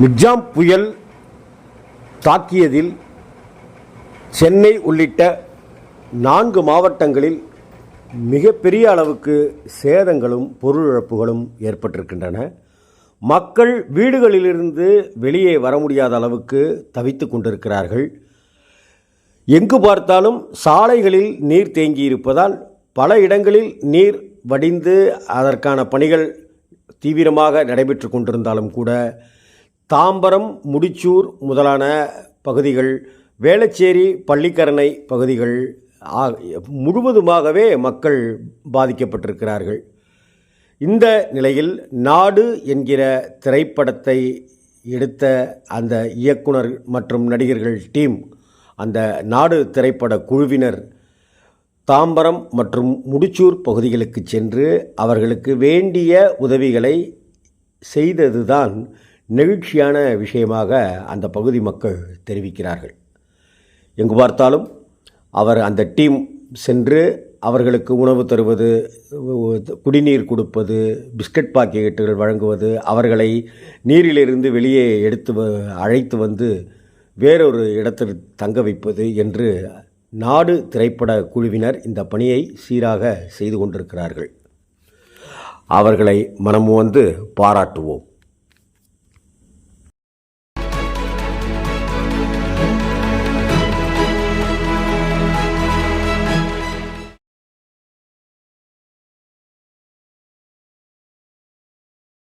Michaung புயல் தாக்கியதில் சென்னை உள்ளிட்ட நான்கு மாவட்டங்களில் மிகப்பெரிய அளவுக்கு சேதங்களும் பொருள் இழப்புகளும் ஏற்பட்டிருக்கின்றன. மக்கள் வீடுகளிலிருந்து வெளியே வர முடியாத அளவுக்கு தவித்து கொண்டிருக்கிறார்கள். எங்கு பார்த்தாலும் சாலைகளில் நீர் தேங்கியிருப்பதால் பல இடங்களில் நீர் வடிந்து அதற்கான பணிகள் தீவிரமாக நடைபெற்று கொண்டிருந்தாலும் கூட தாம்பரம் முடிச்சூர் முதலான பகுதிகள் வேளச்சேரி பள்ளிக்கரணை பகுதிகள் முழுவதுமாகவே மக்கள் பாதிக்கப்பட்டிருக்கிறார்கள். இந்த நிலையில் நாடு என்கிற திரைப்படத்தை எடுத்த அந்த இயக்குனர் மற்றும் நடிகர்கள் டீம் அந்த நாடு திரைப்பட குழுவினர் தாம்பரம் மற்றும் முடிச்சூர் பகுதிகளுக்கு சென்று அவர்களுக்கு வேண்டிய உதவிகளை செய்ததுதான் நெகிழ்ச்சியான விஷயமாக அந்த பகுதி மக்கள் தெரிவிக்கிறார்கள். எங்கு பார்த்தாலும் அவர் அந்த டீம் சென்று அவர்களுக்கு உணவு தருவது குடிநீர் கொடுப்பது பிஸ்கட் பாக்கெட்டுகள் வழங்குவது அவர்களை நீரிலிருந்து வெளியே எடுத்து வ- அழைத்து வந்து வேறொரு இடத்தில் தங்க வைப்பது என்று நாடு திரைப்பட குழுவினர் இந்த பணியை சீராக செய்து கொண்டிருக்கிறார்கள். அவர்களை மனமு வந்து பாராட்டுவோம்.